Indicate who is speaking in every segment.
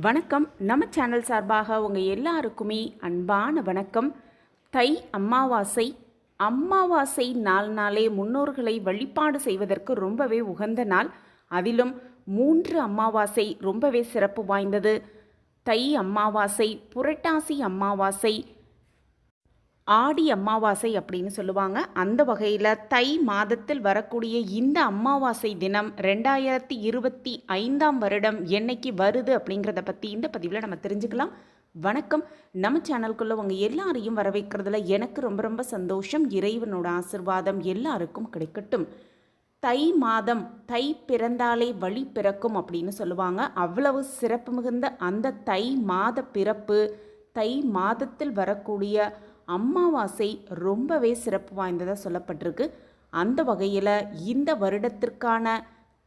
Speaker 1: வணக்கம். நம்ம சேனல் சார்பாக உங்கள் எல்லாருக்குமே அன்பான வணக்கம். தை அமாவாசை. அமாவாசை நாள் நாளே முன்னோர்களை வழிபாடு செய்வதற்கு ரொம்பவே உகந்த நாள். அதிலும் மூன்று அமாவாசை ரொம்பவே சிறப்பு வாய்ந்தது. தை அமாவாசை புரட்டாசி அமாவாசை ஆடி அமாவாசை அப்படின்னு சொல்லுவாங்க. அந்த வகையில் தை மாதத்தில் வரக்கூடிய இந்த அமாவாசை தினம் ரெண்டாயிரத்தி இருபத்தி ஐந்தாம் வருடம் என்னைக்கு வருது அப்படிங்கிறத பற்றி இந்த பதிவில் நம்ம தெரிஞ்சுக்கலாம். வணக்கம். நம்ம சேனலுக்குள்ளே உங்கள் எல்லாரையும் வரவேற்கிறதுல எனக்கு ரொம்ப ரொம்ப சந்தோஷம். இறைவனோட ஆசிர்வாதம் எல்லாருக்கும் கிடைக்கட்டும். தை மாதம் தை பிறந்தாலே வழி பிறக்கும் அப்படின்னு சொல்லுவாங்க. அவ்வளவு சிறப்பு மிகுந்த அந்த தை மாத பிறப்பு தை மாதத்தில் வரக்கூடிய அமாவாசை ரொம்பவே சிறப்பு வாய்ந்ததாக சொல்லப்பட்டிருக்கு. அந்த வகையில் இந்த வருடத்திற்கான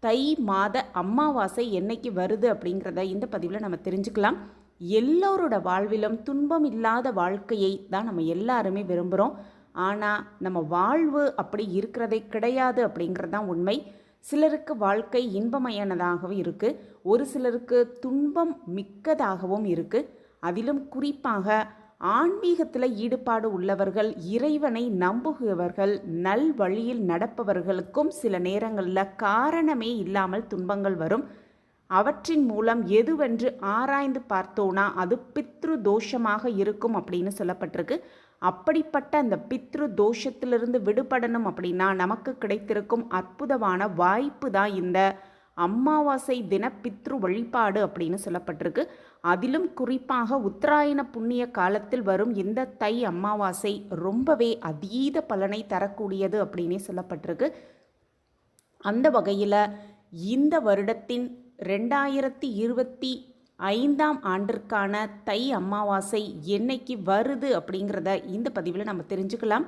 Speaker 1: தை மாத அம்மாவாசை என்னைக்கு வருது அப்படிங்கிறத இந்த பதிவில் நம்ம தெரிஞ்சுக்கலாம். எல்லோரோட வாழ்விலும் துன்பம் இல்லாத வாழ்க்கையை தான் நம்ம எல்லாருமே விரும்புகிறோம் ஆனால் நம்ம வாழ்வு அப்படி இருக்கிறதே கிடையாது அப்படிங்கிறது தான் உண்மை. சிலருக்கு வாழ்க்கை இன்பமயனதாகவும் இருக்குது ஒரு சிலருக்கு துன்பம் மிக்கதாகவும் இருக்குது அதிலும் குறிப்பாக ஆன்மீகத்தில் ஈடுபாடு உள்ளவர்கள் இறைவனை நம்புகிறவர்கள் நல் வழியில் நடப்பவர்களுக்கும் சில நேரங்களில் காரணமே இல்லாமல் துன்பங்கள் வரும். அவற்றின் மூலம் எதுவென்று ஆராய்ந்து பார்த்தோன்னா அது பித்ரு தோஷமாக இருக்கும் அப்படின்னு சொல்லப்பட்டிருக்கு. அப்படிப்பட்ட அந்த பித்ரு தோஷத்திலிருந்து விடுபடணும் அப்படின்னா நமக்கு கிடைத்திருக்கும் அற்புதமான வாய்ப்பு தான் இந்த அமாவாசை தின பித்ரு வழிபாடு அப்படின்னு சொல்லப்பட்டிருக்கு. அதிலும் குறிப்பாக உத்தராயண புண்ணிய காலத்தில் வரும் இந்த தை அமாவாசை ரொம்பவே அதீத பலனை தரக்கூடியது அப்படின்னே சொல்லப்பட்டிருக்கு. அந்த வகையில் இந்த வருடத்தின் ரெண்டாயிரத்தி இருபத்தி ஐந்தாம் ஆண்டிற்கான தை அமாவாசை என்னைக்கு வருது அப்படிங்கிறத இந்த பதிவில் நம்ம தெரிஞ்சுக்கலாம்.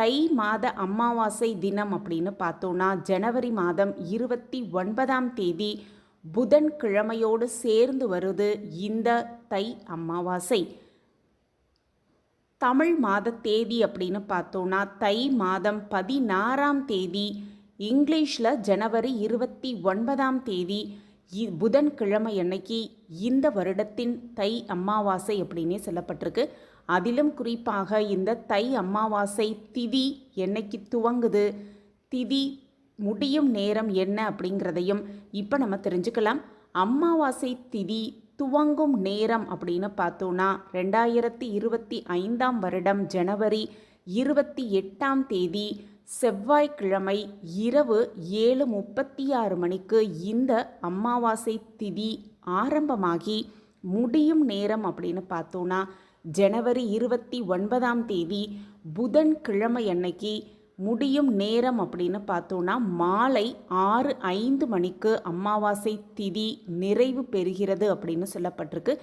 Speaker 1: தை மாத அமாவாசை தினம் அப்படின்னு பார்த்தோன்னா ஜனவரி மாதம் இருபத்தி ஒன்பதாம் தேதி புதன் கிழமையோடு சேர்ந்து வருது இந்த தை அமாவாசை. தமிழ் மாத தேதி அப்படின்னு பார்த்தோன்னா தை மாதம் பதினாறாம் தேதி இங்கிலீஷில் ஜனவரி இருபத்தி ஒன்பதாம் தேதி இ- புதன்கிழமை அன்னைக்கு இந்த வருடத்தின் தை அமாவாசை அப்படின்னே சொல்லப்பட்டிருக்கு. அதிலும் குறிப்பாக இந்த தை அமாவாசை திதி என்னைக்கு துவங்குது? திதி முடியும் நேரம் என்ன அப்படிங்கிறதையும் இப்போ நம்ம தெரிஞ்சுக்கலாம். அமாவாசை திதி துவங்கும் நேரம் அப்படின்னு பார்த்தோன்னா ரெண்டாயிரத்தி இருபத்தி ஐந்தாம் வருடம் ஜனவரி இருபத்தி எட்டாம் தேதி செவ்வாய்க்கிழமை இரவு ஏழு முப்பத்தி ஆறு மணிக்கு இந்த அமாவாசை திதி ஆரம்பமாகி முடியும் நேரம் அப்படின்னு பார்த்தோன்னா ஜனவரி இருபத்தி ஒன்பதாம் தேதி புதன்கிழமை அன்னைக்கு முடியும் நேரம் அப்படின்னு பார்த்தோன்னா மாலை ஆறு ஐந்து மணிக்கு அமாவாசை திதி நிறைவு பெறுகிறது அப்படின்னு சொல்லப்பட்டிருக்கு.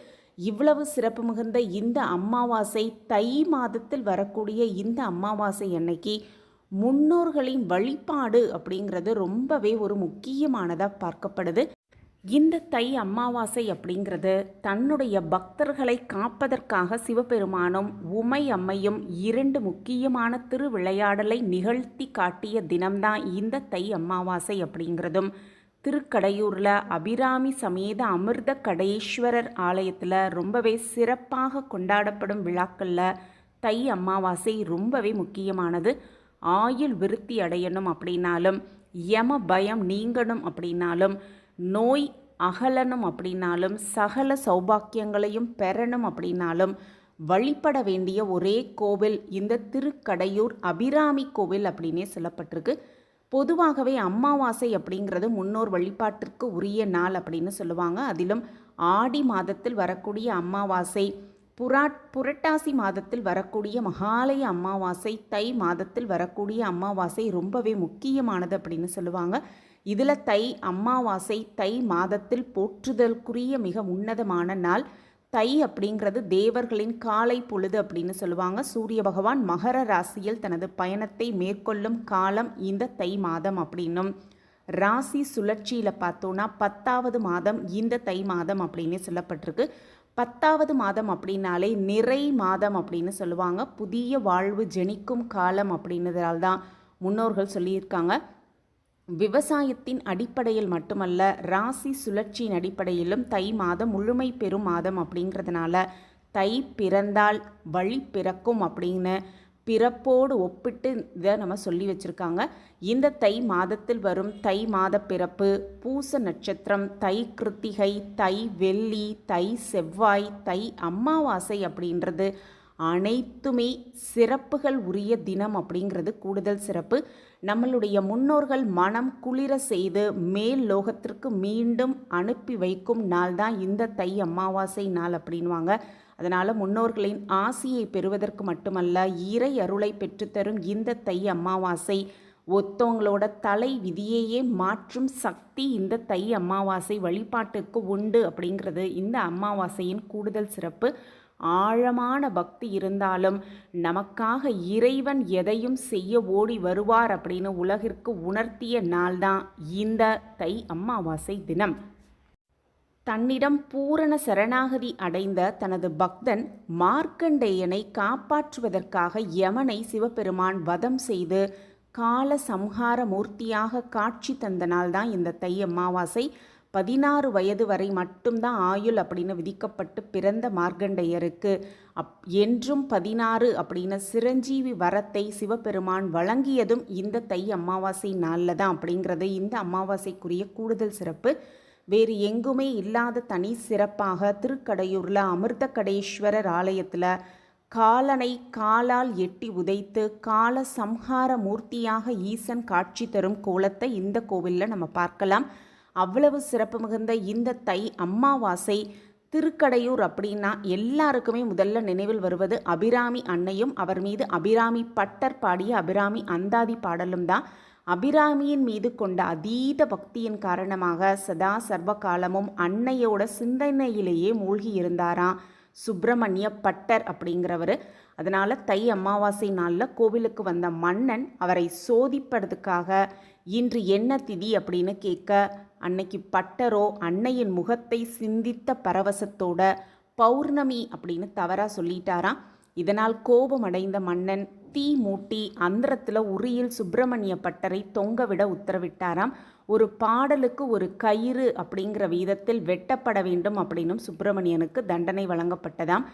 Speaker 1: இவ்வளவு சிறப்பு மிகுந்த இந்த அமாவாசை தை மாதத்தில் வரக்கூடிய இந்த அமாவாசை அன்னைக்கு முன்னோர்களின் வழிபாடு அப்படிங்கிறது ரொம்பவே ஒரு முக்கியமானதாக பார்க்கப்படுது. இந்த தை அமாவாசை அப்படிங்கிறது தன்னுடைய பக்தர்களை காப்பதற்காக சிவபெருமானும் உமை அம்மையும் இரண்டு முக்கியமான திருவிளையாடலை நிகழ்த்தி காட்டிய தினம்தான் இந்த தை அமாவாசை அப்படிங்கிறதும். திருக்கடையூரில் அபிராமி சமேத அமிர்த கடேஸ்வரர் ஆலயத்தில் ரொம்பவே சிறப்பாக கொண்டாடப்படும் விழாக்களில் தை அமாவாசை ரொம்பவே முக்கியமானது. ஆயுள் விருத்தி அடையணும் அப்படின்னாலும் யம பயம் நீங்கணும் அப்படின்னாலும் நோய் அகலணும் அப்படின்னாலும் சகல சௌபாக்கியங்களையும் பெறணும் அப்படின்னாலும் வழிபட வேண்டிய ஒரே கோவில் இந்த திருக்கடையூர் அபிராமி கோவில் அப்படின்னே சொல்லப்பட்டிருக்கு. பொதுவாகவே அமாவாசை அப்படிங்கிறது முன்னோர் வழிபாட்டிற்கு உரிய நாள் அப்படின்னு சொல்லுவாங்க. அதிலும் ஆடி மாதத்தில் வரக்கூடிய அமாவாசை புரா புரட்டாசி மாதத்தில் வரக்கூடிய மகாலய அமாவாசை தை மாதத்தில் வரக்கூடிய அமாவாசை ரொம்பவே முக்கியமானது அப்படின்னு சொல்லுவாங்க. இதில் தை அம்மாவாசை தை மாதத்தில் போற்றுதலுக்குரிய மிக உன்னதமான நாள். தை அப்படிங்கிறது தேவர்களின் காலை பொழுது அப்படின்னு சொல்லுவாங்க. சூரிய பகவான் மகர ராசியில் தனது பயணத்தை மேற்கொள்ளும் காலம் இந்த தை மாதம் அப்படின்னும். ராசி சுழற்சியில் பார்த்தோன்னா பத்தாவது மாதம் இந்த தை மாதம் அப்படின்னு சொல்லப்பட்டிருக்கு. பத்தாவது மாதம் அப்படின்னாலே நிறை மாதம் அப்படின்னு சொல்லுவாங்க. புதிய வாழ்வு ஜெனிக்கும் காலம் அப்படின்னதால் தான் முன்னோர்கள் சொல்லியிருக்காங்க. விவசாயத்தின் அடிப்படையில் மட்டுமல்ல ராசி சுழற்சியின் அடிப்படையிலும் தை மாதம் முழுமை பெறும் மாதம் அப்படிங்கிறதுனால தை பிறந்தால் வழி பிறக்கும் அப்படின்னு பிறப்போடு ஒப்பிட்டு இதை நம்ம சொல்லி வச்சுருக்காங்க. இந்த தை மாதத்தில் வரும் தை மாத பிறப்பு பூச நட்சத்திரம் தை கிருத்திகை தை வெள்ளி தை செவ்வாய் தை அமாவாசை அப்படின்றது அனைத்துமே சிறப்புகள் உரிய தினம் அப்படிங்கிறது கூடுதல் சிறப்பு. நம்மளுடைய முன்னோர்கள் மனம் குளிர செய்து மேல் லோகத்திற்கு மீண்டும் அனுப்பி வைக்கும் நாள் தான் இந்த தை அமாவாசை நாள் அப்படின்வாங்க அதனால் முன்னோர்களின் ஆசியை பெறுவதற்கு மட்டுமல்ல இறை அருளை பெற்றுத்தரும் இந்த தை அமாவாசை ஒத்தவங்களோட தலை விதியையே மாற்றும் சக்தி இந்த தை அமாவாசை வழிபாட்டுக்கு உண்டு அப்படிங்கிறது இந்த அமாவாசையின் கூடுதல் சிறப்பு. ஆழமான பக்தி இருந்தாலும் நமக்காக இறைவன் எதையும் செய்ய ஓடி வருவார் அப்படின்னு உலகிற்கு உணர்த்திய நாள்தான் இந்த தை அம்மாவாசை தினம். தன்னிடம் பூரண சரணாகதி அடைந்த தனது பக்தன் மார்க்கண்டேயனை காப்பாற்றுவதற்காக யமனை சிவபெருமான் வதம் செய்து கால சம்ஹார மூர்த்தியாக காட்சி தந்த நாள்தான் இந்த தை அமாவாசை பதினாறு வயது வரை மட்டும்தான் ஆயுள் அப்படின்னு விதிக்கப்பட்டு பிறந்த மார்க்கண்டேயருக்கு. அப் என்றும் பதினாறு அப்படின்னு சிரஞ்சீவி வரத்தை சிவபெருமான் வழங்கியதும் இந்த தை அமாவாசை நாளில் தான் அப்படிங்கிறது இந்த அமாவாசைக்குரிய கூடுதல் சிறப்பு. வேறு எங்குமே இல்லாத தனி சிறப்பாக திருக்கடையூரில் அமிர்தகடேஸ்வரர் ஆலயத்தில் காலனை காலால் எட்டி உதைத்து கால சம்ஹார மூர்த்தியாக ஈசன் காட்சி தரும் கோலத்தை இந்த கோவிலில் நம்ம பார்க்கலாம். அவ்வளவு சிறப்பு மிகுந்த இந்த தை அம்மாவாசை திருக்கடையூர் அப்படின்னா எல்லாருக்குமே முதல்ல நினைவில் வருவது அபிராமி அன்னையும் அவர் மீது அபிராமி பட்டர் பாடிய அபிராமி அந்தாதி பாடலும் தான். அபிராமியின் மீது கொண்ட அதீத பக்தியின் காரணமாக சதா சர்வ காலமும் அன்னையோட சிந்தனையிலேயே மூழ்கி இருந்தாராம். சுப்பிரமணிய பட்டர் அப்படிங்கிறவர். அதனால் தை அமாவாசை நாளில் கோவிலுக்கு வந்த மன்னன் அவரை சோதிப்பதற்காக இன்று என்ன திதி அப்படின்னு கேட்க அன்னைக்கு பட்டரோ அன்னையின் முகத்தை சிந்தித்த பரவசத்தோட பௌர்ணமி அப்படின்னு தவறாக சொல்லிட்டாராம். இதனால் கோபமடைந்த மன்னன் தீ மூட்டி அந்தரத்தில் உரியில் சுப்பிரமணிய பட்டரை தொங்கவிட உத்தரவிட்டாராம். ஒரு பாடலுக்கு ஒரு கயிறு அப்படிங்கிற விதத்தில் வெட்டப்பட வேண்டும் அப்படின்னும் சுப்பிரமணியனுக்கு தண்டனை வழங்கப்பட்டதாம்.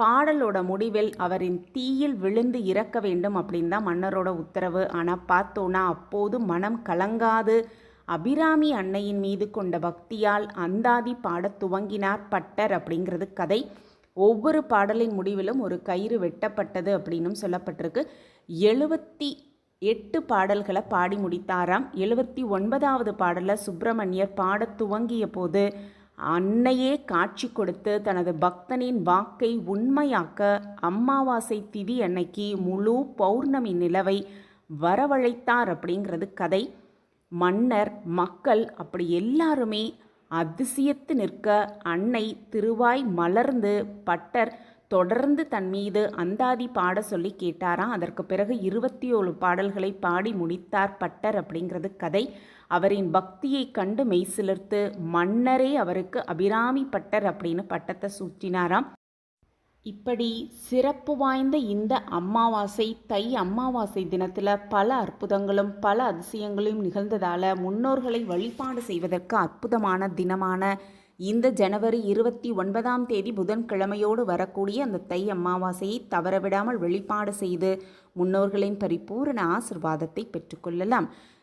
Speaker 1: பாடலோட முடிவில் அவரின் தீயில் விழுந்து இறக்க வேண்டும் அப்படின்னு தான் மன்னரோட உத்தரவு. ஆனால் பார்த்தோன்னா அப்போது மனம் கலங்காது அபிராமி அன்னையின் மீது கொண்ட பக்தியால் அந்தாதி பாடத் துவங்கினார் பட்டர் அப்படிங்கிறது கதை. ஒவ்வொரு பாடலின் முடிவிலும் ஒரு கயிறு வெட்டப்பட்டது அப்படின்னும் சொல்லப்பட்டிருக்கு. எழுபத்தி எட்டு பாடல்களை பாடி முடித்தாராம். எழுபத்தி ஒன்பதாவது பாடலில் சுப்பிரமணியர் பாடத் துவங்கிய போது அன்னையே காட்சி கொடுத்து தனது பக்தனின் வாக்கை உண்மையாக்க அம்மாவாசை திதி அன்னைக்கு முழு பௌர்ணமி நிலவை வரவழைத்தார் அப்படிங்கிறது கதை. மன்னர் மக்கள் அப்படி எல்லாருமே அதிசயத்து நிற்க அன்னை திருவாய் மலர்ந்து பட்டர் தொடர்ந்து தன் மீது அந்தாதி பாட சொல்லி கேட்டாராம். அதற்கு பிறகு இருபத்தி ஏழு பாடல்களை பாடி முடித்தார் பட்டர் அப்படிங்கிறது கதை. அவரின் பக்தியை கண்டு மெய்சிலிர்த்து மன்னரே அவருக்கு அபிராமி பட்டர் அப்படின்னு பட்டத்தை சூட்டினாராம். இப்படி சிறப்பு வாய்ந்த இந்த அமாவாசை தை அமாவாசை தினத்தில் பல அற்புதங்களும் பல அதிசயங்களும் நிகழ்ந்ததால் முன்னோர்களை வழிபாடு செய்வதற்கு அற்புதமான தினமான இந்த ஜனவரி இருபத்தி ஒன்பதாம் தேதி புதன்கிழமையோடு வரக்கூடிய அந்த தை அமாவாசையை தவறவிடாமல் வழிபாடு செய்து முன்னோர்களின் பரிபூரண ஆசிர்வாதத்தை பெற்றுக்கொள்ளலாம்